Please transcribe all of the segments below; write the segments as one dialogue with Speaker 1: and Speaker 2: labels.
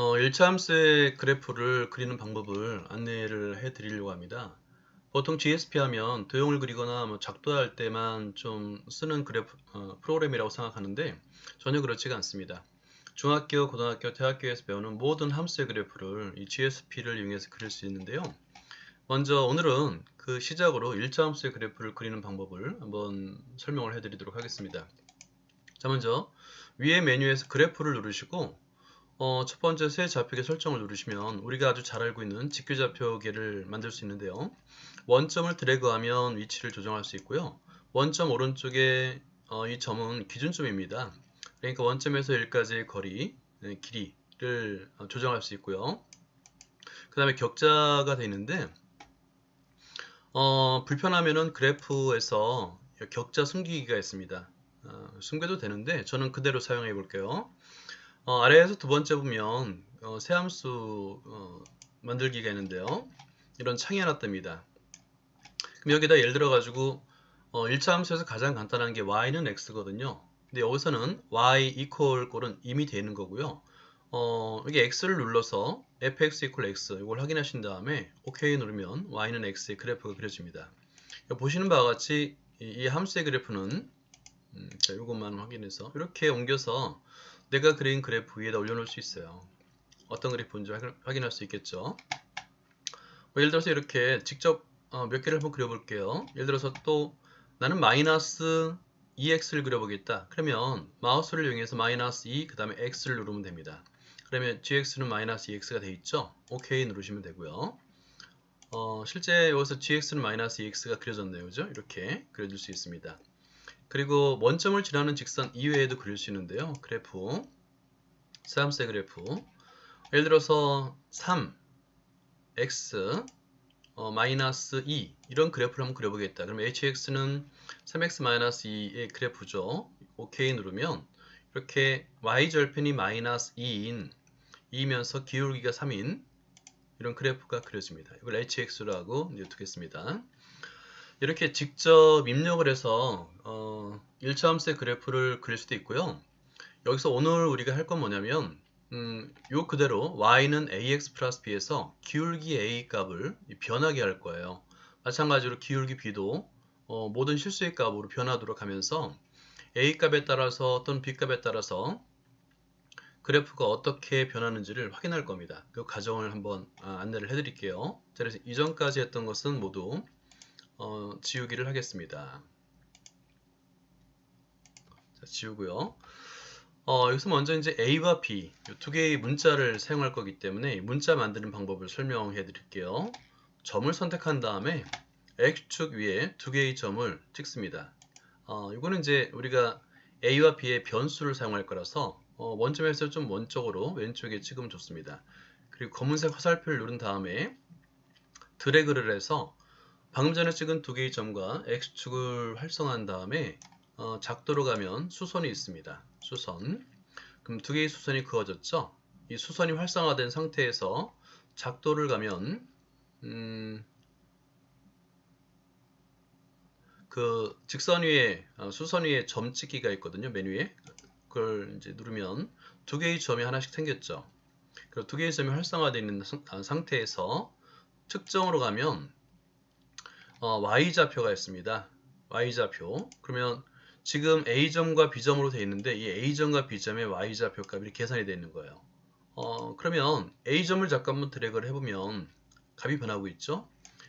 Speaker 1: 어, 1차 함수의 그래프를 그리는 방법을 안내를 해 드리려고 합니다. 보통 GSP 하면 도형을 그리거나 뭐 작도할 때만 좀 쓰는 그래프, 어, 프로그램이라고 생각하는데 전혀 그렇지가 않습니다. 중학교, 고등학교, 대학교에서 배우는 모든 함수의 그래프를 이 GSP를 이용해서 그릴 수 있는데요. 먼저 오늘은 그 시작으로 1차 함수의 그래프를 그리는 방법을 한번 설명을 해 드리도록 하겠습니다. 자 먼저 위에 메뉴에서 그래프를 누르시고 어, 첫 번째 새 좌표계 설정을 누르시면 우리가 아주 잘 알고 있는 직교 좌표계를 만들 수 있는데요. 원점을 드래그하면 위치를 조정할 수 있고요. 원점 오른쪽에 어, 이 점은 기준점입니다. 그러니까 원점에서 1까지의 거리, 네, 길이를 어, 조정할 수 있고요. 그 다음에 격자가 되어 있는데 어, 불편하면은 그래프에서 격자 숨기기가 있습니다. 어, 숨겨도 되는데 저는 그대로 사용해 볼게요. 어, 아래에서 두 번째 보면 어, 새 함수 어, 만들기가 있는데요. 이런 창이 하나 뜹니다. 그럼 여기다 예를 들어 가지고 어, 1차 함수에서 가장 간단한 게 y는 x거든요. 근데 여기서는 y equal 꼴은 이미 되는 거고요. 어, 여기 x를 눌러서 fx equal x 이걸 확인하신 다음에 OK 누르면 y는 x의 그래프가 그려집니다. 보시는 바와 같이 이, 이 함수의 그래프는 음, 자, 이것만 확인해서 이렇게 옮겨서 내가 그린 그래프 위에다 올려놓을 수 있어요. 어떤 그래프인지 확인할 수 있겠죠. 뭐 예를 들어서 이렇게 직접 어, 몇 개를 한번 그려볼게요. 예를 들어서 또 나는 마이너스 2x를 그려보겠다. 그러면 마우스를 이용해서 마이너스 2, 그 다음에 x를 누르면 됩니다. 그러면 gx는 마이너스 2x가 돼 있죠? OK 누르시면 되고요. 어, 실제 여기서 gx는 마이너스 2x가 그려졌네요. 그죠? 이렇게 그려줄 수 있습니다. 그리고 원점을 지나는 직선 이외에도 그릴 수 있는데요. 그래프, 쌈세 그래프. 예를 들어서 3, x, 어, 마이너스 2 이런 그래프를 한번 그려보겠다. 그럼 hx는 3x 마이너스 2의 그래프죠. OK 누르면 이렇게 y절편이 마이너스 2인 2면서 기울기가 3인 이런 그래프가 그려집니다. 이걸 hx라고 이제 두겠습니다. 이렇게 직접 입력을 해서 어, 1차 함수의 그래프를 그릴 수도 있고요. 여기서 오늘 우리가 할 건 뭐냐면 음, 요 그대로 y는 ax 플러스 b에서 기울기 a 값을 변하게 할 거예요. 마찬가지로 기울기 b도 어, 모든 실수의 값으로 변하도록 하면서 a 값에 따라서 또는 b 값에 따라서 그래프가 어떻게 변하는지를 확인할 겁니다. 그 과정을 한번 아, 안내를 해드릴게요. 그래서 이전까지 했던 것은 모두 어, 지우기를 하겠습니다. 자, 지우고요. 어, 여기서 먼저 이제 A와 B 두 개의 문자를 사용할 거기 때문에 문자 만드는 방법을 설명해 드릴게요. 점을 선택한 다음에 X축 위에 두 개의 점을 찍습니다. 어, 이거는 이제 우리가 A와 B의 변수를 사용할 거라서 어, 원점에서 좀 원쪽으로 왼쪽에 찍으면 좋습니다. 그리고 검은색 화살표를 누른 다음에 드래그를 해서 방금 전에 찍은 두 개의 점과 X축을 활성화한 다음에 어, 작도로 가면 수선이 있습니다. 수선. 그럼 두 개의 수선이 그어졌죠? 이 수선이 활성화된 상태에서 작도를 가면 음, 그 직선 위에 어, 수선 위에 점 찍기가 있거든요. 메뉴에 그걸 이제 누르면 두 개의 점이 하나씩 생겼죠. 그리고 두 개의 점이 활성화되어 있는 아, 상태에서 측정으로 가면 어, y좌표가 있습니다. y좌표. 그러면 지금 a점과 b점으로 되어 있는데 이 a점과 b점의 y좌표 값이 계산이 되어 있는 거예요. 어, 그러면 a점을 잠깐만 드래그를 해보면 값이 변하고 있죠.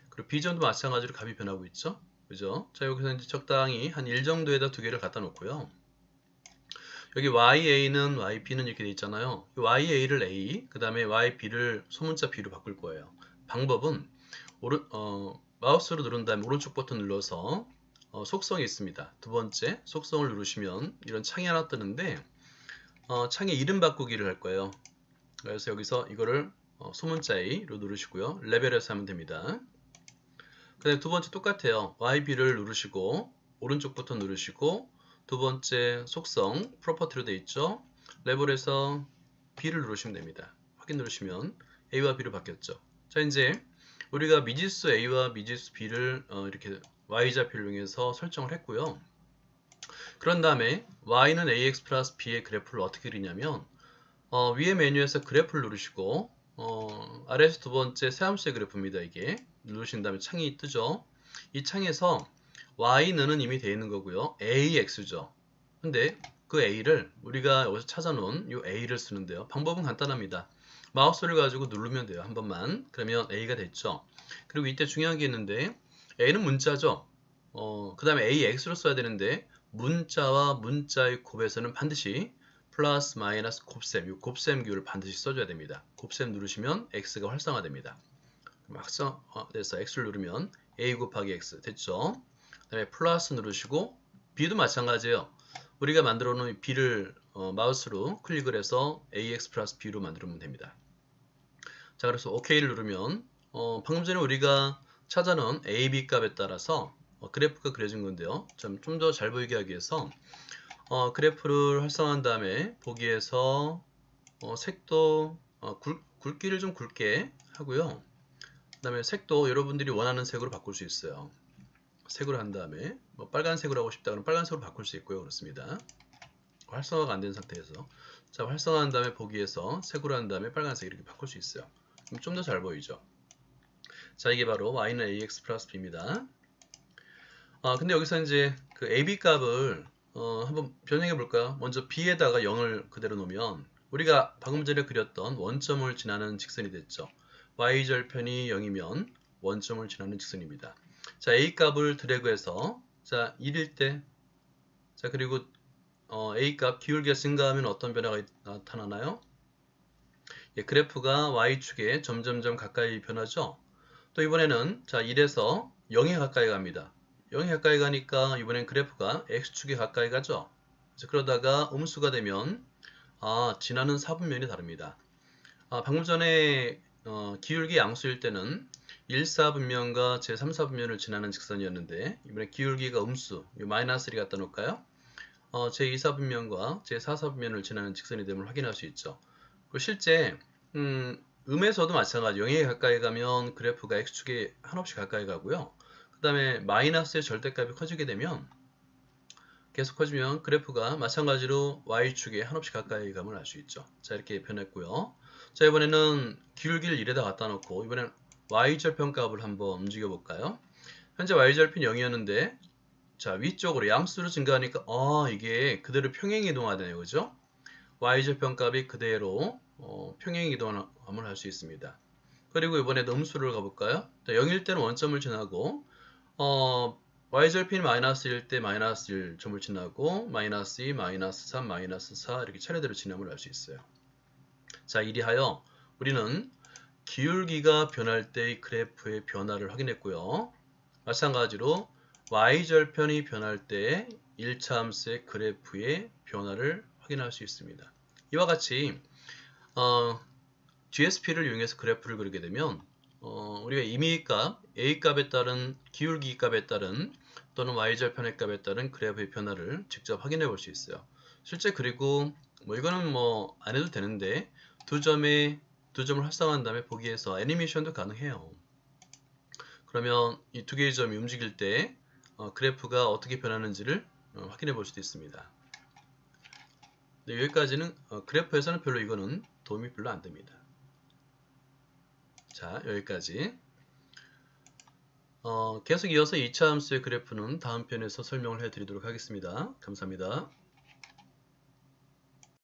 Speaker 1: 그리고 b점도 마찬가지로 값이 변하고 있죠. 그죠? 자 여기서 이제 적당히 한 1 정도에다 두 개를 갖다 놓고요. 여기 ya는 yb는 이렇게 돼 있잖아요. ya를 a, 그 다음에 yb를 소문자 b로 바꿀 거예요. 방법은 오른, 어, 마우스로 누른 다음에 오른쪽 버튼 눌러서 어, 속성이 있습니다. 두 번째 속성을 누르시면 이런 창이 하나 뜨는데 어, 창의 이름 바꾸기를 할 거예요. 그래서 여기서 이거를 어, 소문자 A로 누르시고요. 레벨에서 하면 됩니다. 그 다음에 두 번째 똑같아요. YB를 누르시고 오른쪽 버튼 누르시고 두 번째 속성 프로퍼티로 되어 있죠. 레벨에서 B를 누르시면 됩니다. 확인 누르시면 A와 B로 바뀌었죠. 자 이제 우리가 미지수 A와 미지수 B를 어, 이렇게 Y좌표를 이용해서 설정을 했고요. 그런 다음에 Y는 AX 플러스 B의 그래프를 어떻게 그리냐면 어, 위에 메뉴에서 그래프를 누르시고 어, 아래에서 두 번째 세 함수의 그래프입니다. 이게 누르신 다음에 창이 뜨죠. 이 창에서 y는 이미 되어 있는 거고요. ax죠. 근데 그 a를 우리가 여기서 찾아놓은 이 a를 쓰는데요. 방법은 간단합니다. 마우스를 가지고 누르면 돼요. 한 번만. 그러면 a가 됐죠. 그리고 이때 중요한 게 있는데 a는 문자죠. 어, 그 다음에 ax로 써야 되는데 문자와 문자의 곱에서는 반드시 플러스 마이너스 곱셈, 이 곱셈 기호를 반드시 써줘야 됩니다. 곱셈 누르시면 x가 활성화됩니다. 막상 어, 돼서 x를 누르면 a 곱하기 x 됐죠? 그 다음에 플러스 누르시고 b도 마찬가지예요. 우리가 만들어 놓은 b를 어, 마우스로 클릭을 해서 ax 플러스 b로 만들면 됩니다. 자 그래서 OK를 누르면 어, 방금 전에 우리가 찾아놓은 a, b 값에 따라서 어, 그래프가 그려진 건데요. 좀 더 잘 보이게 하기 위해서 어, 그래프를 활성화한 다음에 보기에서 어, 색도 어, 굵, 굵기를 좀 굵게 하고요. 그 다음에 색도 여러분들이 원하는 색으로 바꿀 수 있어요. 색으로 한 다음에 뭐 빨간색으로 하고 싶다 그러면 빨간색으로 바꿀 수 있고요. 그렇습니다. 활성화가 안 된 상태에서 자 활성화한 다음에 보기에서 색으로 한 다음에 빨간색 이렇게 바꿀 수 있어요. 좀 더 잘 보이죠. 자 이게 바로 y는 ax 플러스 b입니다. 아 근데 여기서 이제 그 ab 값을 어, 한번 변형해 볼까요? 먼저 b에다가 0을 그대로 놓으면 우리가 방금 전에 그렸던 원점을 지나는 직선이 됐죠. y절편이 0이면 원점을 지나는 직선입니다. 자, a 값을 드래그해서 자, 1일 때 자, 그리고 어, a 값 기울기가 증가하면 어떤 변화가 나타나나요? 예, 그래프가 y축에 점점점 가까이 변하죠. 또 이번에는 자, 1에서 0에 가까이 갑니다. 0에 가까이 가니까 이번엔 그래프가 x축에 가까이 가죠. 그러다가 음수가 되면 아, 지나는 사분면이 다릅니다. 아, 방금 전에 어, 기울기 양수일 때는 1사분면과 제3사분면을 지나는 직선이었는데 이번에 기울기가 음수, 마이너스를 갖다 놓을까요? 어, 제2사분면과 제4사분면을 지나는 직선이 됨을 확인할 수 있죠. 그리고 실제 음, 음에서도 마찬가지 0에 가까이 가면 그래프가 x축에 한없이 가까이 가고요. 그 다음에 마이너스의 절대값이 커지게 되면 계속 커지면 그래프가 마찬가지로 y축에 한없이 가까이 감을 알 수 있죠. 자 이렇게 변했고요. 자 이번에는 기울기를 1에다 갖다 놓고 이번엔 y절편 값을 한번 움직여 볼까요? 현재 y절편 0이었는데 자 위쪽으로 양수로 증가하니까 아 이게 그대로 평행 이동하네요. 그죠? y절편 값이 그대로 어, 평행 이동함을 할 수 있습니다. 그리고 이번에도 음수를 가볼까요? 0일 때는 원점을 지나고 어, y절편이 마이너스 1 때 마이너스 1 점을 지나고 마이너스 2, 마이너스 3, 마이너스 4 이렇게 차례대로 지남을 알수 있어요. 자, 이리하여 우리는 기울기가 변할 때의 그래프의 변화를 확인했고요. 마찬가지로 y절편이 변할 때 1차 함수의 그래프의 변화를 확인할 수 있습니다. 이와 같이 어, GSP를 이용해서 그래프를 그리게 되면 어, 우리가 임의값, A값에 따른 기울기 값에 따른 또는 Y절편의 값에 따른 그래프의 변화를 직접 확인해 볼 수 있어요. 실제 그리고 뭐 이거는 뭐 안 해도 되는데 두 점에 두 점을 활성화한 다음에 보기에서 애니메이션도 가능해요. 그러면 이 두 개의 점이 움직일 때 어, 그래프가 어떻게 변하는지를 어, 확인해 볼 수도 있습니다. 네, 여기까지는 어, 그래프에서는 별로 이거는 도움이 별로 안 됩니다. 자, 여기까지. 어, 계속 이어서 2차 함수의 그래프는 다음 편에서 설명을 해드리도록 하겠습니다. 감사합니다.